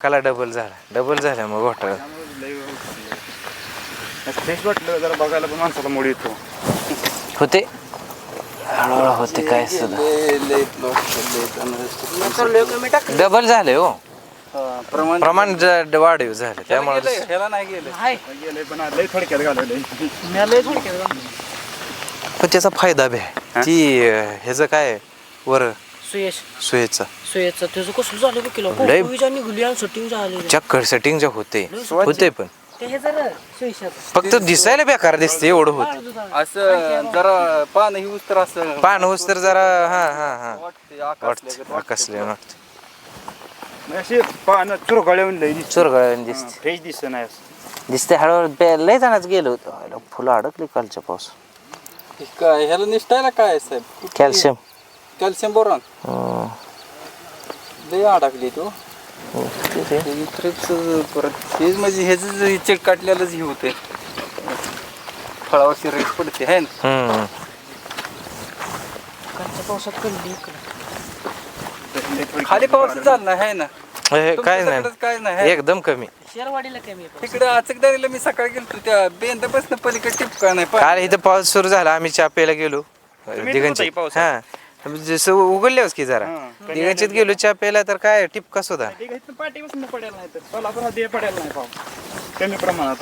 काला डबल झाला. डबल झाला मग घोटाळा फ्रेश वाटलं जरा बघायला पण माणसाला मोड येतो. होते? हळूहळू होते काय सुद्धा. डबल झाले हो. प्रमाण प्रमाण ज- वाढीव झाले त्यामुळे ह्याला नाही गेलं गेलंय पण लय थोडक्यात घालवलंय. पण त्याचा फायदा बी आहे. ती अं, ह्याचं काय? वर सुयश. सुयेचा सुयशचं. त्याचं कसं झालं बघ किलो लय- कोविजा निघली आणि शूटिंग झाली चक्कर सेटिंग जे होते. होते पण. ते हे जरा सुयशाचं. फक्त दिसायला बेकार दिसते एवढं होत. असं जरा पान ही उस्तर असं पान होस तर जरा हा हा हा. वाटते वाटत आकसले वाटत असे पान लय दिसत. चोरगळ्याने दिसते. फ्रेश दिसत नाही असं. दिसते हळूहळू बे- लय जणांच गेलो होतो. फुलं अडकली कालच्या पाऊस काय ह्याला निष्ठायला काय आहे साहेब? कॅल्शियम. Calcium boron. हम्म. लय अडकली तो. ट्रिप्स परत हेच म्हणजे ह्याच चेक काटल्यालाच हे होते फळावरची रेट पडते है ना. कालच्या पावसात कळली इकडं. खाली पाऊस चालला आहे ना? हे काय तुमच्याकडे नाही काय नाही है? एकदम कमी. शेरवाडीला कमी आहे पाऊस. तिकडे अचकदारीला मी सकाळी गेलो त्या बेंदापासून पलीकडे टिपका नाही पा- काल इथं पाऊस सुरू झाला आम्ही चहा प्यायला गेलो. दिगंची होता पावसाळा. हा. जसं उघडल्यावरच की जरा. हा. दिगंचीत गेलो चहा प्यायला तर काय टिपका सुद्धा. पडेल नाही तर. सोलापूर दे पडेल नाही पाऊस कमी प्रमाणात.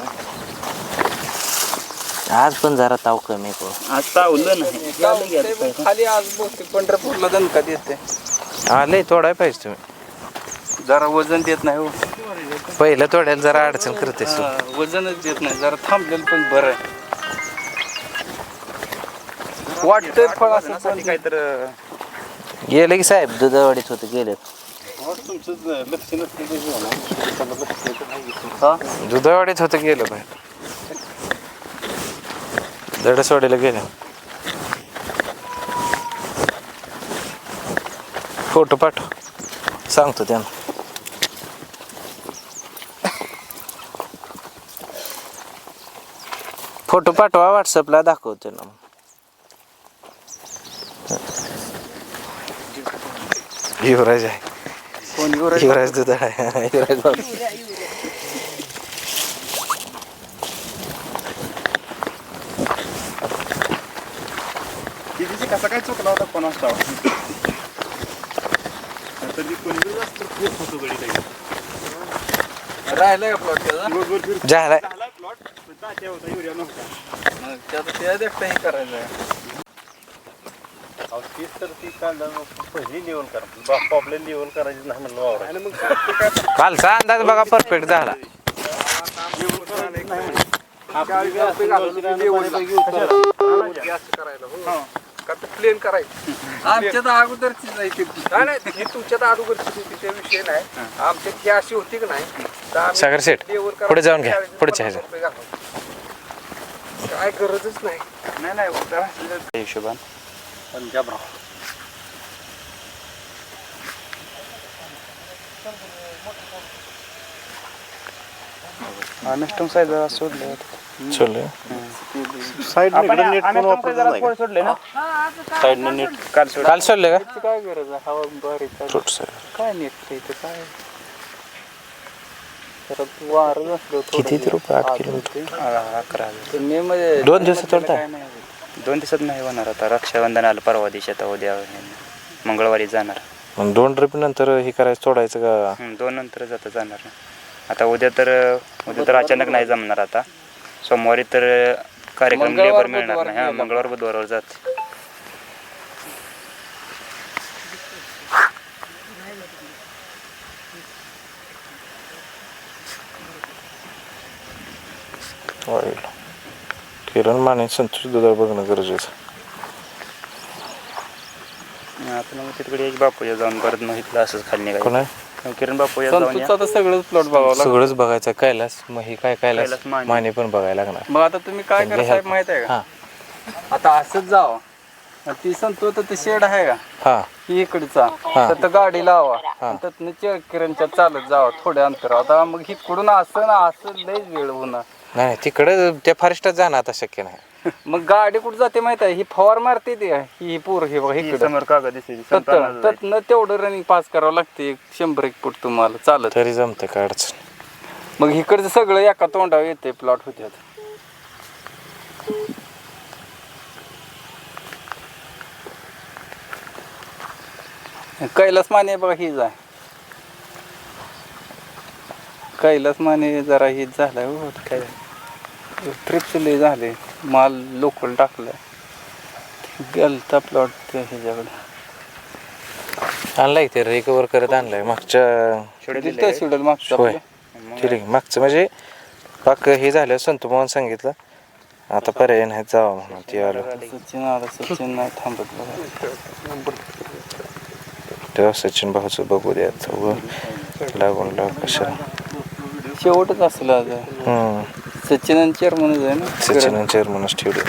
आज पण जरा ताव कमी आहे पाऊस. आज नाही. खाली आज बहुतेक पंढरपूरला दणका देते. आलंय तोडाय पाहिजे तुम्ही. जरा वजन देत नाही हो. पहिलं तोडायला जरा अडचण करते हा, वजनच देत नाही. जरा थांबलेलं पण बरं आहे. वाटतंय फळ असं पण काय तर गेले की साहेब दुधावाडीत होते गेले दुधावाडीत होतं गेलं बाहेर. दडसवाडीला गेलं. फोटो पाठव. सांगतो त्यांना. फोटो पाठवा व्हॉट्सअपला दाखवते ना. युवराज आहे. कोण युवराज? दुधाळ आहे. युवराज कसा काय चुकला होता कोण असता राहिलाय का प्लॉट त्याचा? झालाय. मग त्याचं त्या देखता हे करायचं आहे. तीच तर ती कांदा पहिली लेवल करा. प्रॉब्लेम लेवल करायची नाही म्हणलं वावरात. कालचा अंदाज बघा परफेक्ट झाला. प्लेन करायचं? आमच्यात अगोदरची जायची नाही नाही ही तुमच्यात अगोदरची होती त्या विषय नाही. आमच्यात ही अशी होती की नाही तर आम्ही सागर करायला पुढे जाऊन घ्या, पन्नास रुपये. काय गरजच नाही. नाही नाही हिशोबान. पंजाब राव अनुष्टम साहेब जरा सोडले चल। साईड नेट कोण वापरत नाही का? सोडले ना। साईडनं नेट काल सोड. काल सोडले. का? काय गरज आहे? हवा बरी काय थोडं सर. काय नेट इथं? काय? परत वार नसलो किती ते रुपये आठ किलोमीटर अकरा मे मध्ये दोन दिवसात तोडताय? दोन दिवसात नाही होणार आता. रक्षाबंधन आलं परवा दिवशी आता उद्या मंगळवारी जाणार. मग दोन ट्रिप नंतर हे करायचं तोडायचं का? हं, दोन नंतर जाता जाणार ना. आता उद्या तर उद्या तर अचानक नाही जमणार आता. सोमवारी तर कार्यक्रम लेबर मिळणार नाही. हा मंगळवार बुधवारवर जाते. वाईल किरण माने संतोष दुधाळ बघणं गरजेचं. आता मग तिकडे एक बापूया जाऊन परत मग इथलं असंच खाली कोण निघायचं आहे किरण बापूया जाऊन या. आता सगळंच प्लॉट बघावं सगळंच बघायचं कैलास मग हे काय कैलास? कैलास माने. माने पण बघायला लागणार. मग आता तुम्ही काय करा साहेब माहीत आहे हा. का आता असंच जावं. ती संतो तर ते शेड आहे का? हा. ही इकडचा. तर गाडी लावा. हा. त्यातनं किरणच्या चालत जावा. थोड्या अंतर. आता मग इकडून असं ना असं लयच वेळ होणार. नाही तिकडे त्या फॉरेस्टात जाणं आता शक्य नाही. मग गाडी कुठं जाते माहीत आहे? ही फवार मारते ती ही पोर हे बघा ही इकडं. समोर कागद दिसते तत ततनं तेवढं रनिंग पास करावं लागते एक शंभर एक फूट तुम्हाला चालत. तरी जमतं काय अडचण मग इकडचं सगळं एका तोंडावर येते प्लॉट होत्यात. कैलास माने बघा हीच आहे कैलास माने जरा हीच झालाय हो काय? ट्रिप्स लय झाले. माल लोकल टाकलाय. गेलता प्लॉट ह्याच्याकडे. आणलाय ते रिकवर करत आणलाय. मागच्या दिलता शेड्यूल मागचा होय. ठीक आहे मागचं म्हणजे पाक हे झालं संतू मोहन सांगितलं. आता पर्याय नाही जावा म्हणून ते आलो. सचिन आला सचिन नाही थांबत बघा. तेव्हा सचिन भाऊचं बघू द्या आता. लागून लाग कशाला. शेवटच असेल आज हम्म. सचिन आणि चेअरमनच आहे ना? सचिन चेअरमनच ठेवले.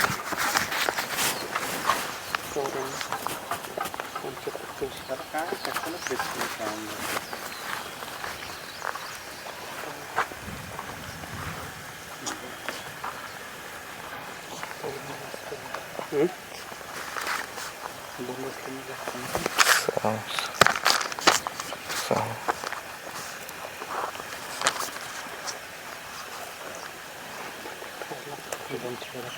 Ідемо тебе.